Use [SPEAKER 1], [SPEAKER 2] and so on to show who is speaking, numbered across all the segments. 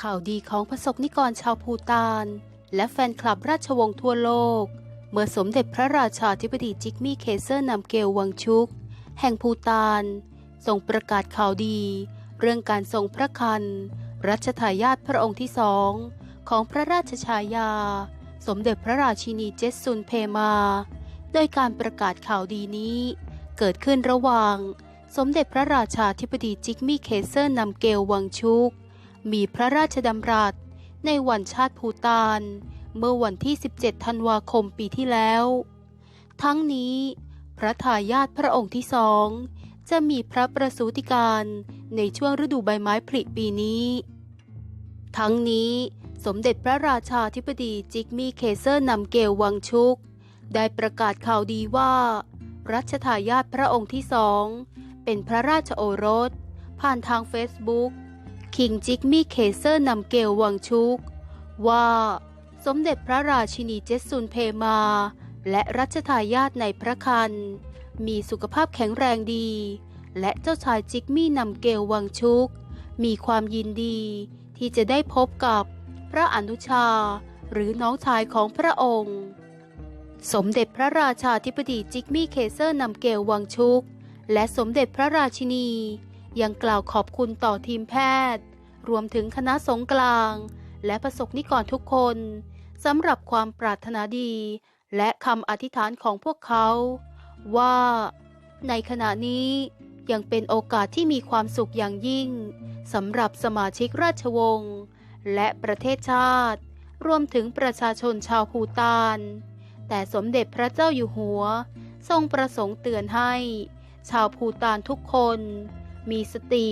[SPEAKER 1] ข่าวดีของประสบนิกรชาวภูตาน และแฟนคลับราชวงศ์ทั่วโลก เมื่อสมเด็จพระราชาธิบดีจิกมี่เคเซอร์นำเกลวังชุก แห่งภูตานทรงประกาศข่าวดี เรื่องการทรงพระคัน รัชทายาทพระองค์ที่สองของพระราชชายา สมเด็จพระราชินีเจสซุนเพมา โดยการประกาศข่าวดีนี้ เกิดขึ้นระหว่าง สมเด็จพระราชาธิบดีจิกมี่เคเซอร์นำเกลวังชุก มีพระราชดำรัส ในวันชาติภูตาน เมื่อวันที่ 17 ธันวาคมปีที่แล้ว ทั้งนี้ พระทายาทพระองค์ที่สองจะมีพระประสูติการในช่วงฤดูใบไม้ผลิปีนี้ ทั้งนี้สมเด็จพระราชาธิบดีจิกมีเคเซอร์นำเกลวังชุก ได้ประกาศข่าวดีว่า รัชทายาทพระองค์ที่สอง เป็นพระราชโอรส ผ่านทางเฟซบุ๊ก คิงจิกมี่เคเซอร์นำเกลวังชุก ว่า สมเด็จพระราชินีเจสซุนเพมา และรัชทายาทในพระคัน มีสุขภาพแข็งแรงดี และเจ้าชายจิกมี่นำเกลวังชุก มีความยินดีที่จะได้พบกับพระอนุชาหรือน้องชายของพระองค์ สมเด็จพระราชาธิบดีจิกมี่เคเซอร์นำเกลวังชุก และสมเด็จพระราชินี ยังกล่าวขอบคุณต่อทีมแพทย์ รวมถึงคณะสงฆ์กลาง และประสบนิกรทุกคนสำหรับความปรารถนาดี และคำอธิษฐานของพวกเขา ว่า ในขณะนี้ยังเป็นโอกาสที่มีความสุขอย่างยิ่งสำหรับสมาชิกราชวงศ์และประเทศชาติ รวมถึงประชาชนชาวภูตาน แต่สมเด็จพระเจ้าอยู่หัว ทรงประสงค์เตือนให้ ชาวภูตานทุกคน มีสติ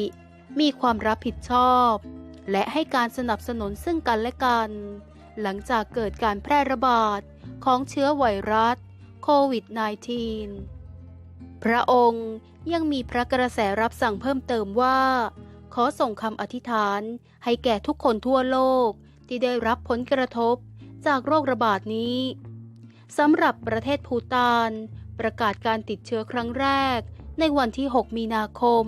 [SPEAKER 1] มีความรับผิดชอบ และให้การสนับสนุนซึ่งกันและกัน หลังจากเกิดการแพร่ระบาดของเชื้อไวรัสโควิด -19 พระองค์ยังมีพระกระแสรับสั่งเพิ่มเติมว่า ขอส่งคำอธิษฐานให้แก่ทุกคนทั่วโลกที่ได้รับผลกระทบจากโรคระบาดนี้สำหรับประเทศภูตาน ประกาศการติดเชื้อครั้งแรก ในวันที่ 6 มีนาคม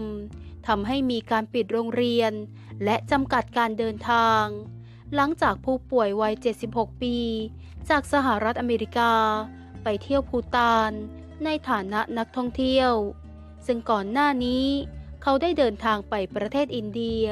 [SPEAKER 1] ทำให้มีการปิดโรงเรียน และจำกัดการเดินทาง หลังจากผู้ป่วยวัย 76 ปี จากสหรัฐอเมริกา ไปเที่ยวภูตาน ในฐานะนักท่องเที่ยว ซึ่งก่อนหน้านี้ เขาได้เดินทางไปประเทศอินเดีย